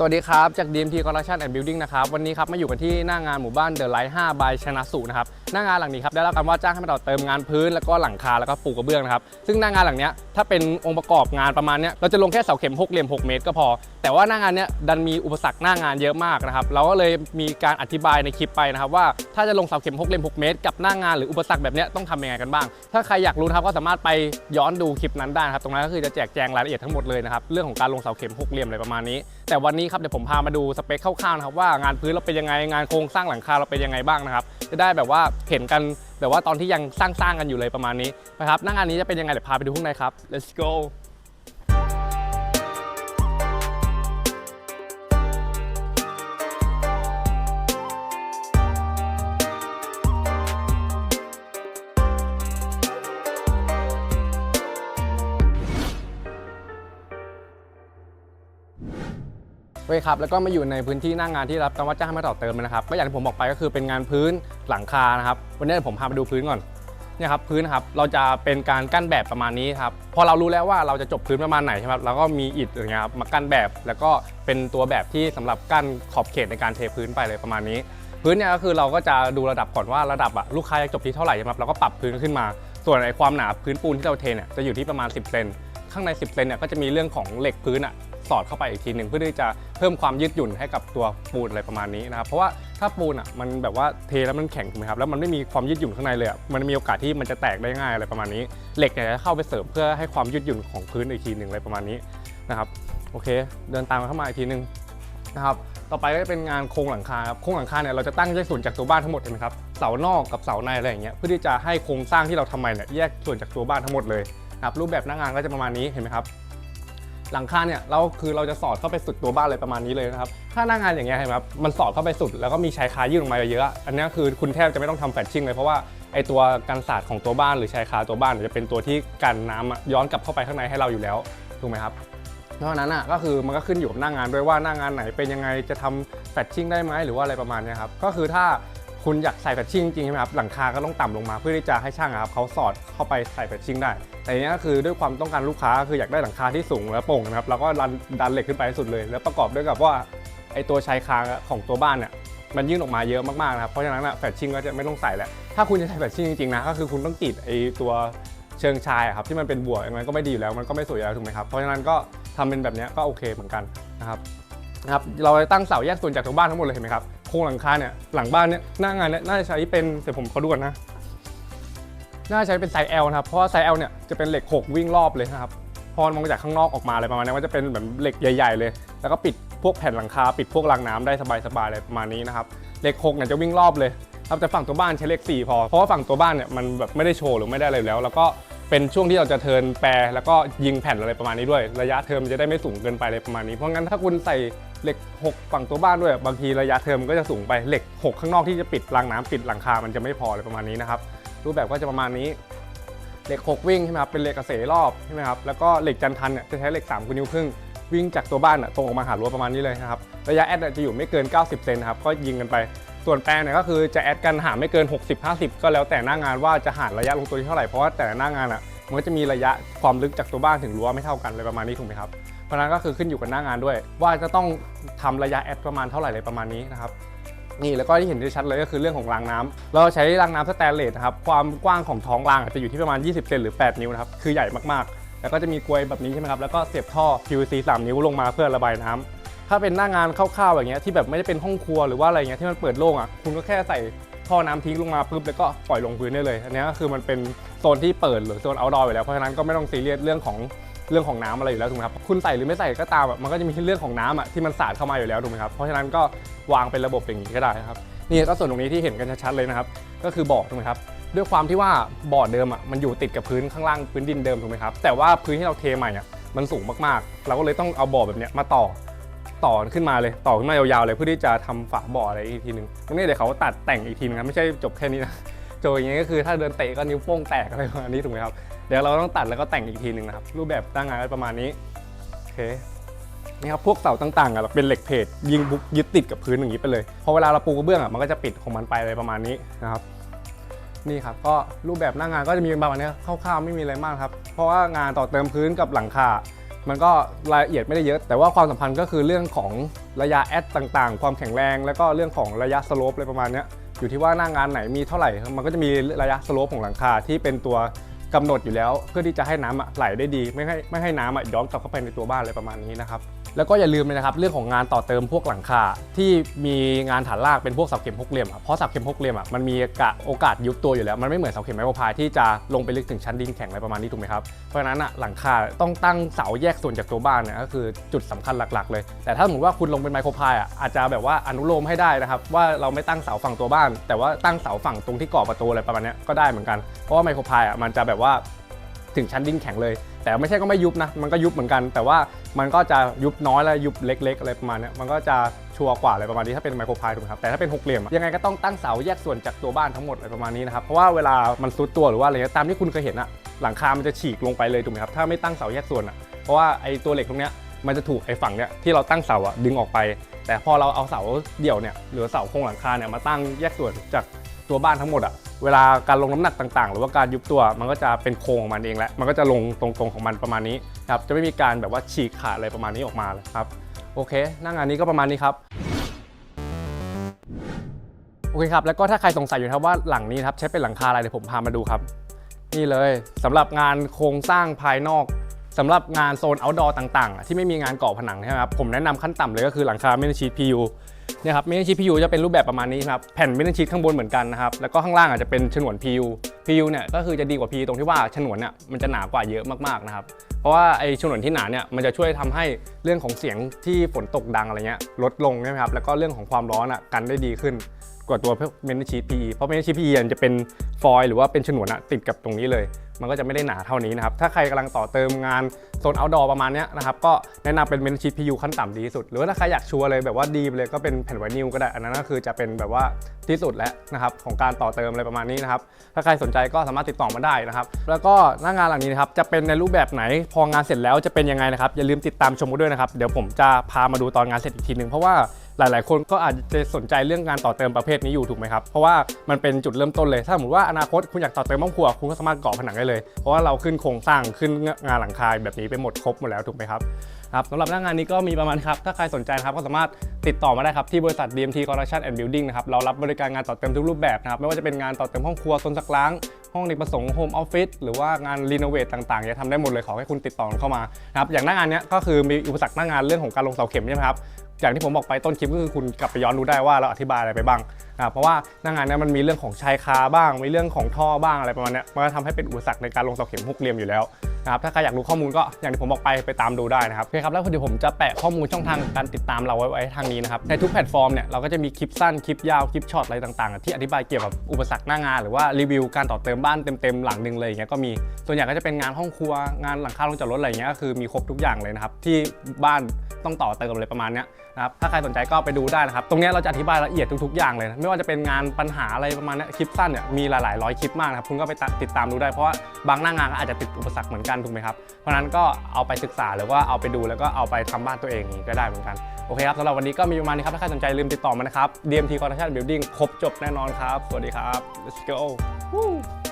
สวัสดีครับ จาก DMT Construction and Building นะครับ วันนี้ครับ มาอยู่กันที่หน้างานหมู่บ้าน The Light 5 by ชนะสุนะครับหน้างานหลังนี้ครับได้รับการว่าจ้างให้มาต่อเติมงานพื้นแล้วก็หลังคาแล้วก็ปูกระเบื้องนะครับซึ่งหน้างานหลังเนี้ยถ้าเป็นองค์ประกอบงานประมาณเนี้ยเราจะลงแค่เสาเข็ม6เหลี่ยม6 เมตร ก็พอ แต่ว่าหน้างานเนี้ยดันมีอุปสรรคหน้างานเยอะมากนะครับเราก็เลยมีการอธิบายในคลิปไปนะครับว่าถ้าจะลงเสาเข็ม6เหลี่ยม6 เมตร กับหน้างานหรืออุปสรรคแบบเนี้ยต้องทำยังไงกันบ้าง ถ้าใครอยากรู้นะครับก็สามารถไปย้อนดูคลิปนั้นได้นะครับตรงนั้นก็คือจะแจกแจงรายละเอียดทั้งหมดเลยนะครับเรื่องของการลงเสาเข็มหกเหลี่ยมอะไรประมาณนี้ แต่วันนี้ครับเดี๋ยวผมพามาดูสเปคคร่าวๆนะครับว่างานพื้นเราเป็นยังไงงานโครงสร้างหลังคาเราเป็นยังไงบ้างนะครับจะได้แบบว่าเห็นกันแบบว่าตอนที่ยังสร้างๆกันอยู่เลยประมาณนี้นะครับหน้างานนี้จะเป็นยังไงเดี๋ยวพาไปดูข้างในครับ let's go เว้ยครับแล้วก็มาอยู่ในพื้นที่หน้างงานที่รับการว่าจ้างให้มาต่อเติมนะครับก็อย่างที่ผมบอกไปก็คือเป็นงานพื้น หลังคานะครับวันนี้ผมพามาดูพื้นก่อนเนี่ยครับพื้นครับเราจะเป็นการกั้นแบบประมาณนี้ครับพอเรารู้แล้วว่าเราจะจบพื้นประมาณไหนใช่ไหมครับเราก็มีอิฐอย่างเงี้ยครับมากั้นแบบ แล้วก็เป็นตัวแบบที่สำหรับกั้นขอบเขตในการเทพื้นไปเลยประมาณนี้ พื้นเนี่ยก็คือเราก็จะดูระดับก่อนว่าระดับอะลูกค้าจะจบที่เท่าไหร่ใช่ไหมครับเราก็ปรับพื้นขึ้นมา ส่วนไอ้ความหนาพื้นปูนที่เราเทเนี่ยจะอยู่ที่ประมาณ 10เซนข้างใน 10เซนเนี่ยก็จะมีเรื่องของเหล็กพื้นอะ สอดเข้าไปอีกทีหนึ่งเพื่อที่จะเพิ่มความยืดหยุ่นให้กับตัวปูนอะไรประมาณนี้นะครับเพราะว่าถ้าปูนอะมันแบบว่าเทแล้วมันแข็งถูกไหมครับแล้วมันไม่มีความยืดหยุ่นข้างในเลยมันมีโอกาสที่มันจะแตกได้ง่ายอะไรประมาณนี้ เหล็กเนี่ยจะเข้าไปเสริมเพื่อให้ความยืดหยุ่นของพื้นอีกทีหนึ่งอะไรประมาณนี้นะครับโอเค เดินตามเข้ามาอีกทีหนึ่งนะครับต่อไปก็จะเป็นงานโครงหลังคาครับโครงหลังคาเนี่ยเราจะตั้งแยกส่วนจากตัวบ้านทั้งหมดเห็นไหมครับเสานอกกับเสาในอะไรอย่างเงี้ยเพื่อที่จะให้โครงสร้างที่เราทำใหม่เนี่ยแยกส่วนจากตัวบ้านทั้งหมดเลยนะครับรูปแบบหน้างานก็จะประมาณนี้เห็นไหมครับ หลังคาเนี่ยเราคือเราจะสอดเข้าไปสุดตัวบ้านเลยประมาณนี้เลยนะครับถ้าหน้างานอย่างเงี้ยเห็นไหมครับมันสอดเข้าไปสุดแล้วก็มีชายคายื่นออกมาเยอะๆอันนี้คือคุณแทบจะไม่ต้องทำแฟลชชิ่งเลยเพราะว่าไอตัวกันศาสตร์ของตัวบ้านหรือชายคาตัวบ้านเนี่ยจะเป็นตัวที่กันน้ำอะย้อนกลับเข้าไปข้างในให้เราอยู่แล้วถูกไหมครับเพราะฉะนั้นอะก็คือมันก็ขึ้นอยู่กับหน้างานด้วยว่าหน้างานไหนเป็นยังไงจะทำแฟลชชิ่งได้ไหมหรือว่าอะไรประมาณเนี้ยครับก็คือถ้า คุณอยากใส่แฟลชชิ่งจริงใช่ไหมครับหลังคาก็ต้องต่ำลงมาเพื่อที่จะให้ช่างครับเขาสอดเข้าไปใส่แฟลชชิ่งได้ แต่อันเนี้ยก็คือด้วยความต้องการลูกค้าคืออยากได้หลังคาที่สูงและโปร่งนะครับเราก็ดันดันเหล็กขึ้นไปให้สุดเลย แล้วประกอบด้วยกับว่าไอตัวชายคาของตัวบ้านเนี่ยมันยื่นออกมาเยอะมากๆนะครับเพราะฉะนั้นอะแฟลชชิ่งก็จะไม่ต้องใส่แล้วถ้าคุณจะใส่แฟลชชิ่งจริงๆนะก็คือคุณต้องติดไอตัวเชิงชายครับที่มันเป็นบวกอย่างนั้นก็ไม่ดีอยู่แล้วมันก็ไม่สวยอยู่แล้วถูกไหมครับเพราะฉะนั้นก็ทำเป็นแบบนี้ก็โอเคเหมือนกันนะครับนะครับเราตั้งเสาแยกส่วนจากตัวบ้านทั้งหมดเลยเห็นไหมครับ โครงหลังคาเนี่ยหลังบ้านเนี่ยหน้างานเนี่ยน่าจะใช้เป็นเดี๋ยวผมขอดูก่อนนะ น่าใช้เป็นไซส์ L นะครับ เพราะว่าไซส์ L เนี่ยจะเป็นเหล็ก 6 วิ่งรอบเลยนะครับ พอมองจากข้างนอกออกมาอะไรประมาณนี้ก็จะเป็นแบบเหล็กใหญ่ ๆ เลย แล้วก็ปิดพวกแผ่นหลังคาปิดพวกรางน้ำได้สบายๆเลยประมาณนี้นะครับเหล็ก6เนี่ยจะวิ่งรอบเลยครับแต่ฝั่งตัวบ้านใช้เหล็ก4พอ เพราะว่าฝั่งตัวบ้านเนี่ยมันแบบไม่ได้โชว์หรือไม่ได้อะไรแล้ว แล้วก็เป็นช่วงที่เราจะเทิร์นแปรแล้วก็ยิงแผ่นอะไรประมาณนี้ด้วย ระยะเทอมนจะได้ไม่สูงเกินไปเลยประมาณนี้ เพราะงั้นถ้าคุณใส่ เหล็ก 6 ฝั่งตัวบ้านด้วย บางทีระยะเทอมมันก็จะสูงไปเหล็ก 6 ข้างนอกที่จะปิดรางน้ำปิดหลังคา มันจะไม่พอเลยประมาณนี้นะครับรูปแบบก็จะประมาณนี้เหล็ก 6 วิ่งใช่ไหมครับเป็นเหล็กกระเสรอบใช่ไหมครับแล้วก็เหล็กจันทันเนี่ยจะใช้เหล็ก3กุนิ้วครึ่งวิ่งจากตัวบ้านตรงออกมาหารั้วประมาณนี้เลยนะครับระยะแอดเนี่ยจะอยู่ไม่เกิน 90 เซนครับก็ยิงกันไป ส่วนแปลงเนี่ยก็คือจะแอดกันหาไม่เกิน 60-50 ก็แล้วแต่หน้างานว่าจะหารระยะลงตัวที่เท่าไหร่เพราะว่าแต่หน้างานอะมันก็จะมีระยะความลึกจากตัวบ้านถึงรั้วไม่เท่ากันเลยประมาณนี้ถูกไหมครับ เพราะนั้นก็คือขึ้นอยู่กับหน้างานด้วย ว่าจะต้องทำระยะแอดประมาณเท่าไหร่เลยประมาณนี้นะครับนี่แล้วก็ที่เห็นได้ชัดเลยก็คือเรื่องของรางน้ำเราใช้รางน้ำสแตนเลสนะครับความกว้างของท้องรางจะอยู่ที่ประมาณ 20 เซนหรือ 8 นิ้วนะครับคือใหญ่มากๆ แล้วก็จะมีกลวยแบบนี้ใช่ไหมครับแล้วก็เสียบท่อ PVC 3 นิ้วลงมาเพื่อระบายน้ำถ้าเป็นหน้างานคร่าวๆอย่างเงี้ยที่แบบไม่ได้เป็นห้องครัวหรือว่าอะไรเงี้ยที่มันเปิดโล่งอะคุณก็แค่ใส่ท่อน้ำทิ้งลงมาปุ๊บแล้วก็ปล่อยลงพื้นได้เลย อันนี้ก็คือมันเป็นโซนที่เปิดหรือโซน outdoor อยู่แล้วเพราะฉะนั้นก็ไม่ต้องซีเรียสเรื่องของ เรื่องของน้ำอะไรอยู่แล้วถูกไหมครับคุณใส่หรือไม่ใส่ก็ตามมันก็จะมีเรื่องของน้ำอะที่มันสาดเข้ามาอยู่แล้วถูกไหมครับเพราะฉะนั้นก็วางเป็นระบบอย่างนี้ก็ได้ครับนี่ก็ส่วนตรงนี้ที่เห็นกันชัดๆเลยนะครับก็คือบ่อถูกไหมครับด้วยความที่ว่าบ่อเดิมอะมันอยู่ติดกับพื้นข้างล่างพื้นดินเดิมถูกไหมครับแต่ว่าพื้นที่เราเทใหม่อะมันสูงมากๆ เราก็เลยต้องเอาบ่อแบบเนี้ยมาต่อต่อขึ้นมาเลยต่อขึ้นมายาวๆเลยเพื่อที่จะทำฝาบ่ออะไรอีกทีหนึงตรงนี้เดี๋ยวเขาตัดแต่งอีกทีนึงนะไม่ใช่จบแค่นี้นะโจอย่างเงี้ยก็คือถ้าเดินเตะก็นิ้วโป้งแตกอะไรประมาณนี้ถูกไหมครับ เดี๋ยวเราต้องตัดแล้วก็แต่งอีกทีหนึ่งนะครับ รูปแบบตั้งงานก็ประมาณนี้โอเคนี่ครับพวกเสาต่างๆอะเราเป็นเหล็กเพจยิงบุกยึดติดกับพื้นอย่างนี้ไปเลยพอเวลาเราปูกระเบื้องอะมันก็จะปิดของมันไปอะไรประมาณนี้นะครับ นี่ครับก็รูปแบบหน้างานก็จะมีประมาณนี้คร่าวๆไม่มีอะไรมากครับ เพราะว่างานต่อเติมพื้นกับหลังคา มันก็รายละเอียดไม่ได้เยอะ แต่ว่าความสัมพันธ์ก็คือเรื่องของระยะแอดต่างๆ ความแข็งแรง แล้วก็เรื่องของระยะสโลปอะไรประมาณนี้อยู่ที่ว่าหน้างานไหนมีเท่าไหร่ มันก็จะมีระยะสโลปของหลังคาที่เป็นตัว กำหนดอยู่แล้วเพื่อที่จะให้น้ำไหลได้ดี ไม่ให้ไม่ให้น้ำย้อนกลับเข้าไปในตัวบ้านอะไรประมาณนี้นะครับแล้วก็อย่าลืมเลยนะครับเรื่องของงานต่อเติมพวกหลังคาที่มีงานฐานรากเป็นพวกเสาเข็มหกเหลี่ยมเพราะเสาเข็มหกเหลี่ยมมันมีโอกาสยุบตัวอยู่แล้ว มันไม่เหมือนเสาเข็มไม้พพายที่จะลงไปลึกถึงชั้นดินแข็งอะไรประมาณนี้ถูกไหมครับเพราะฉะนั้นหลังคาต้องตั้งเสาแยกส่วนจากตัวบ้านเนี่ยก็คือจุดสำคัญหลักๆ เลย แต่ถ้าสมมติว่าคุณลงเป็นไมโครพายอาจจะแบบว่าอนุโลมให้ได้นะครับว่าเราไม่ตั้งเสาฝั่งตัวบ้าน แต่ว่าตั้งเสาฝั่งตรงที่ก่อประตูอะไรประมาณนี้ก็ได้เหมือนกันเพราะว่าไมโครพายมันจะแบบว่าถึงชั้นดินแข็งเลย แต่ไม่ใช่ก็ไม่ยุบนะ มันก็ยุบเหมือนกัน แต่ว่ามันก็จะยุบน้อยและยุบเล็กๆอะไรประมาณนี้มันก็จะชัวร์กว่าอะไรประมาณนี้ถ้าเป็นไมโครพายถูกไหมครับ แต่ถ้าเป็นหกเหลี่ยมยังไงก็ต้องตั้งเสาแยกส่วนจากตัวบ้านทั้งหมดอะไรประมาณนี้นะครับ เพราะว่าเวลามันซุดตัวหรือว่าอะไรเงี้ตามที่คุณเคยเห็นอะหลังคา มันจะฉีกลงไปเลยถูกไหมครับ ถ้าไม่ตั้งเสาแยกส่วนอะเพราะว่าไอ้ตัวเหล็กตรงเนี้ยมันจะถูกไอ้ฝั่งเนี้ยที่เราตั้งเสาอะดึงออกไป แต่พอเราเอาเสาเดี่ยวเนี่ยหรือเสาโครงหลังคาเนี่ยมาตั้งแยกส่วนจาก ตัวบ้านทั้งหมดอะเวลาการลงน้ำหนักต่างๆ หรือว่าการยุบตัวมันก็จะเป็นโครงของมันเองแหละมันก็จะลงตรงๆของมันประมาณนี้ครับจะไม่มีการแบบว่าฉีกขาดอะไรประมาณนี้ออกมาเลยครับโอเค หน้างานนี้ก็ประมาณนี้ครับโอเคครับ แล้วก็ถ้าใครสงสัยอยู่ครับว่าหลังนี้ครับใช้เป็นหลังคาอะไรเดี๋ยวผมพามาดูครับ นี่เลยสำหรับงานโครงสร้างภายนอกสำหรับงานโซน outdoor ต่าง ๆ ที่ไม่มีงานก่อผนังใช่ไหมครับผมแนะนำขั้นต่ำเลยก็คือหลังคาเมนชีท PU เนี่ยครับเมนชีท PU จะเป็นรูปแบบประมาณนี้ครับแผ่นเมนชีข้างบนเหมือนกันนะครับแล้วก็ข้างล่างอาจจะเป็นฉนวน PU PU เนี่ยก็คือจะดีกว่า PU ตรงที่ว่าฉนวนเนี่ยมันจะหนากว่าเยอะมากๆนะครับเพราะว่าไอ้ฉนวนที่หนาเนี่ยมันจะช่วยทำให้เรื่องของเสียงที่ฝนตกดังอะไรเงี้ยลดลงใช่ไหมครับแล้วก็เรื่องของความร้อนอะกันได้ดีขึ้นกว่าตัวเมนชีท PE เพราะเมนชีท PE มันจะเป็นฟอยล์หรือว่าเป็นฉนวนอะติดกับตรงนี้เลย มันก็จะไม่ได้หนาเท่านี้นะครับ ถ้าใครกำลังต่อเติมงานโซน outdoor ประมาณนี้นะครับ ก็แนะนำเป็นเมนชีท PU ขั้นต่ำดีที่สุด หรือถ้าใครอยากชัวร์เลยแบบว่าดีเลยก็เป็นแผ่นไวนิลก็ได้ อันนั้นก็คือจะเป็นแบบว่าที่สุดแล้วนะครับของการต่อเติมอะไรประมาณนี้นะครับ ถ้าใครสนใจก็สามารถติดต่อมาได้นะครับ แล้วก็หน้างานหลังนี้นะครับจะเป็นในรูปแบบไหน พองานเสร็จแล้วจะเป็นยังไงนะครับ อย่าลืมติดตามชมกันด้วยนะครับ เดี๋ยวผมจะพามาดูตอนงานเสร็จอีกทีหนึ่งเพราะว่า หลาย ๆ คนก็อาจจะสนใจเรื่องการต่อเติมประเภทนี้อยู่ถูกไหมครับ เพราะว่ามันเป็นจุดเริ่มต้นเลย ถ้าสมมติว่าอนาคตคุณอยากต่อเติมห้องครัวคุณก็สามารถก่อผนังได้เลย เพราะว่าเราขึ้นโครงสร้างขึ้นงานหลังคาแบบนี้ไปหมดครบหมดแล้วถูกไหมครับ ครับสำหรับหน้างานนี้ก็มีประมาณครับ ถ้าใครสนใจนะครับก็สามารถติดต่อมาได้ครับ ที่บริษัท DMT Construction and Building นะครับ เรารับบริการงานต่อเติมทุกรูปแบบนะครับ ไม่ว่าจะเป็นงานต่อเติมห้องครัวโซนซักล้าง ห้องเด็กประสงค์โฮมออฟฟิศหรือว่างานรีโนเวทต่างๆจะทำได้หมดเลยขอให้คุณติดต่อเข้ามานะครับอย่างหน้างานนี้ก็คือมีอุปสรรคหน้างานเรื่องของการลงเสาเข็มใช่ไหมครับอย่างที่ผมบอกไปต้นคลิปก็คือคุณกลับไปย้อนดูได้ว่าเราอธิบายอะไรไปบ้าง นะเพราะว่าหน้างานเนี้มันมีเรื่องของชายคาบ้าง มีเรื่องของท่อบ้างอะไรประมาณนี้มันก็ทำให้เป็นอุปสรรคในการลงเสาเข็มหกเหลี่ยมอยู่แล้วนะครับถ้าใครอยากรู้ข้อมูลก็อย่างที่ผมบอกไปไปตามดูได้นะครับโอเคครับแล้วเดี๋ยวผมจะแปะข้อมูลช่องทางการติดตามเราไว้ไว้ทางนี้นะครับในทุกแพลตฟอร์มเนี่ยเราก็จะมีคลิปสั้นคลิปยาวคลิปช็อตอะไรต่างๆ ที่อธิบายเกี่ยวกับอุปสรรคหน้างาน หรือว่ารีวิวการต่อเติมบ้านเต็มๆหลังหนึ่งเลยอย่างเงี้ยก็มีส่วนใหญ่ก็จะเป็นงานห้องครัวงานหลังคาโรงจอดรถอะไรเงี้ยก็คือมีครบทุกอย่างเลยนะครับที่บ้านต้องต่อเติมอะไรประมาณเนี้ยนะครับถ้าใครสนใจก็ไปดูได้นะครับตรงเนี้ยเราจะอธิบายละเอียดทุกๆอย่างเลยนะไม่ว่าจะเป็นงานปัญหาอะไรประมาณนี้คลิปสั้นเนี่ยมีหลายๆร้อยคลิปมากนะครับคุณก็ไปติดตามดูได้เพราะว่าบางหน้างานก็อาจจะติดอุปสรรคเหมือนกันถูกไหมครับเพราะนั้นก็เอาไปศึกษาหรือว่าเอาไปดูแล้วก็เอาไปทำบ้านตัวเองนี้ก็ได้เหมือนกันโอเคครับสำหรับวันนี้ก็มีประมาณนี้ครับถ้าใครสนใจลืมติดต่อมานะครับ DMT Construction Building ครบจบแน่นอนครับ สวัสดีครับ let's go Woo